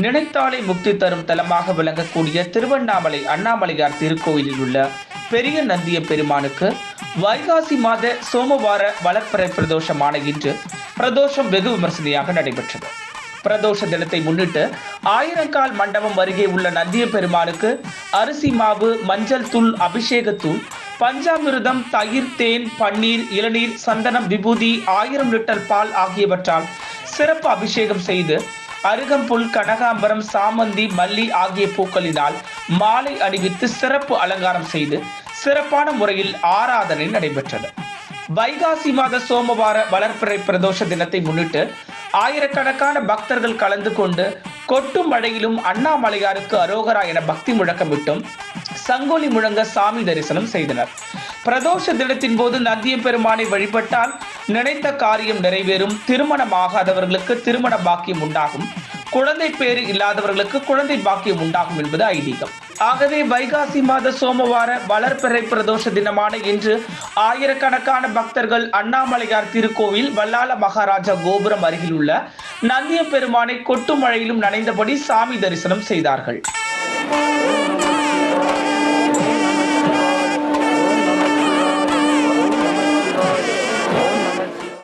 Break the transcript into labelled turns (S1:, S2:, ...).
S1: நினைத்தாலே முக்தி தரும் தலமாக விளங்கக்கூடிய திருவண்ணாமலை அண்ணாமலையார் திருக்கோயிலில் உள்ள பெரிய நந்திய பெருமானுக்கு வைகாசி மாத சோமவார வளர்ப்பறை பிரதோஷமான இன்று பிரதோஷம் வெகு விமர்சனையாக நடைபெற்றது. பிரதோஷ தினத்தை முன்னிட்டு ஆயிரங்கால் மண்டபம் அருகே உள்ள நந்திய பெருமானுக்கு அரிசி மாவு மஞ்சள் தூள் அபிஷேகத்தூள் பஞ்சாமிருதம் தயிர் தேன் பன்னீர் இளநீர் சந்தனம் விபூதி ஆயிரம் லிட்டர் பால் ஆகியவற்றால் சிறப்பு அபிஷேகம் செய்து அருகம்புல் கனகாம்பரம் சாமந்தி மல்லி ஆகிய பூக்களினால் மாலை அணிவித்து சிறப்பு அலங்காரம் செய்து சிறப்பான முறையில் ஆராதனை நடைபெற்றது. வைகாசி மாத சோமவார வளர்ப்பிறை பிரதோஷ தினத்தை முன்னிட்டு ஆயிரக்கணக்கான பக்தர்கள் கலந்து கொண்டு கொட்டும் மழையிலும் அண்ணாமலையாருக்கு அரோகரா என பக்தி முழக்கமிட்டும் சங்கோலி முழங்க சாமி தரிசனம் செய்தனர். பிரதோஷ தினத்தின் போது நந்திய பெருமானை வழிபட்டால் நினைத்த காரியம் நிறைவேறும். திருமணமாகாதவர்களுக்கு திருமண பாக்கியம் உண்டாகும். குழந்தை பேர் இல்லாதவர்களுக்கு குழந்தை பாக்கியம் உண்டாகும் என்பது ஐதீகம். ஆகவே வைகாசி மாத சோமவார வளர்பிறை பிரதோஷ தினமான இன்று ஆயிரக்கணக்கான பக்தர்கள் அண்ணாமலையார் திருக்கோவில் வல்லால மகாராஜா கோபுரம் அருகில் உள்ள நந்திய பெருமானை கொட்டு மழையிலும் நனைந்தபடி சாமி தரிசனம் செய்தார்கள்.